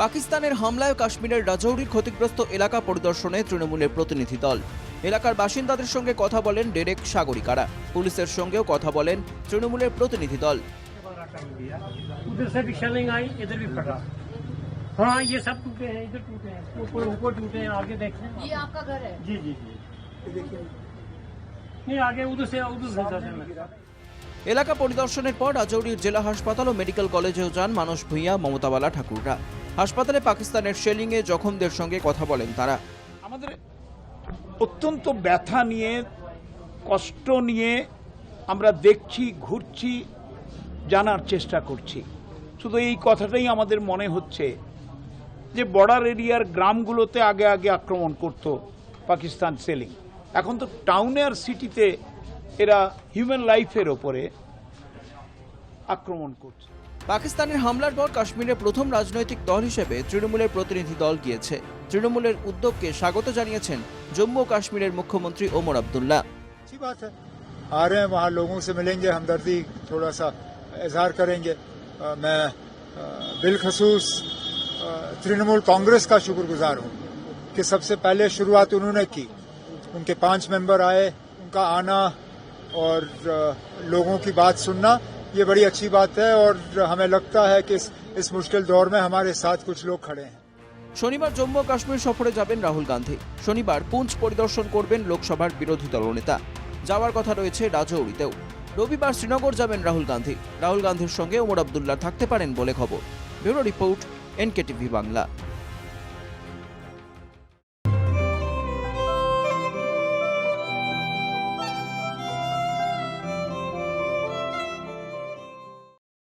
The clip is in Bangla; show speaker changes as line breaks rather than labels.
পাকিস্তানের হামলায় কাশ্মীরের রাজৌরির ক্ষতিগ্রস্ত এলাকা পরিদর্শনে তৃণমূলের প্রতিনিধি দল এলাকার বাসিন্দাদের সঙ্গে কথা বলেন ডেরেক সাগরিকারা পুলিশের সঙ্গেও কথা বলেন তৃণমূলের প্রতিনিধি দল
उधर से भी शेलिंग आई इधर भी फटा हाँ ये सब टूटे हैं इधर टूटे हैं ऊपर ऊपर टूटे हैं आगे देखें
ये आपका घर है
जी जी जी नहीं आगे उधर से उधर से जाते हैं
এলাকা পরিদর্শনের পর রাজৌরির জেলা হাসপাতাল ও মেডিকেল কলেজেও যান মানস ভূঁইয়া মমতাবালা ঠাকুররা হাসপাতালে পাকিস্তানের শেলিংয়ে জখমদের সঙ্গে কথা বলেন তারা।
আমাদের অত্যন্ত ব্যথা নিয়ে, কষ্ট নিয়ে আমরা দেখছি, ঘুরছি, জানার চেষ্টা করছি। শুধু এই কথাটাই আমাদের মনে হচ্ছে যে বর্ডার এরিয়ার গ্রামগুলোতে আগে আগে আক্রমণ করত পাকিস্তান সেলিং এখন তো টাউনে আর সিটিতে এরা হিউম্যান লাইফের ওপরে আক্রমণ করছে।
পাকিস্তানের হামলার পর কাশ্মীরের প্রথম রাজনৈতিক দল হিসেবে তৃণমূলের প্রতিনিধি দল গিয়েছে। তৃণমূলের উদ্যোগকে স্বাগত জানিয়েছেন জম্মু ও কাশ্মীরের মুখ্যমন্ত্রী ওমর আবদুল্লাহ।
আ হমদর্দি থোড়া সা ইজহার করেঙ্গে মে বিলখসুস তৃণমূল কংগ্রেস কা শুকরগুজার হুম কি সবসে পহলে শুরুআত উনহোনে কি উনকে পাঁচ মেম্বার আয়ে উনকা আনা অর লোগো সুননা ये बड़ी अच्छी बात है और हमें लगता है कि इस, इस मुश्किल दौर में हमारे साथ कुछ लोग खड़े हैं
শনিবার জম্মু ও কাশ্মীর সফরে যাবেন রাহুল গান্ধী শনিবার পুঞ্চ পরিদর্শন করবেন লোকসভার বিরোধী দলনেতা যাওয়ার কথা রয়েছে রাজৌরিতেও রবিবার শ্রীনগর যাবেন রাহুল গান্ধী রাহুল গান্ধীর সঙ্গে ওমর আবদুল্লাহ থাকতে পারেন বলে খবর ব্যুরো রিপোর্ট এনকেটিভি বাংলা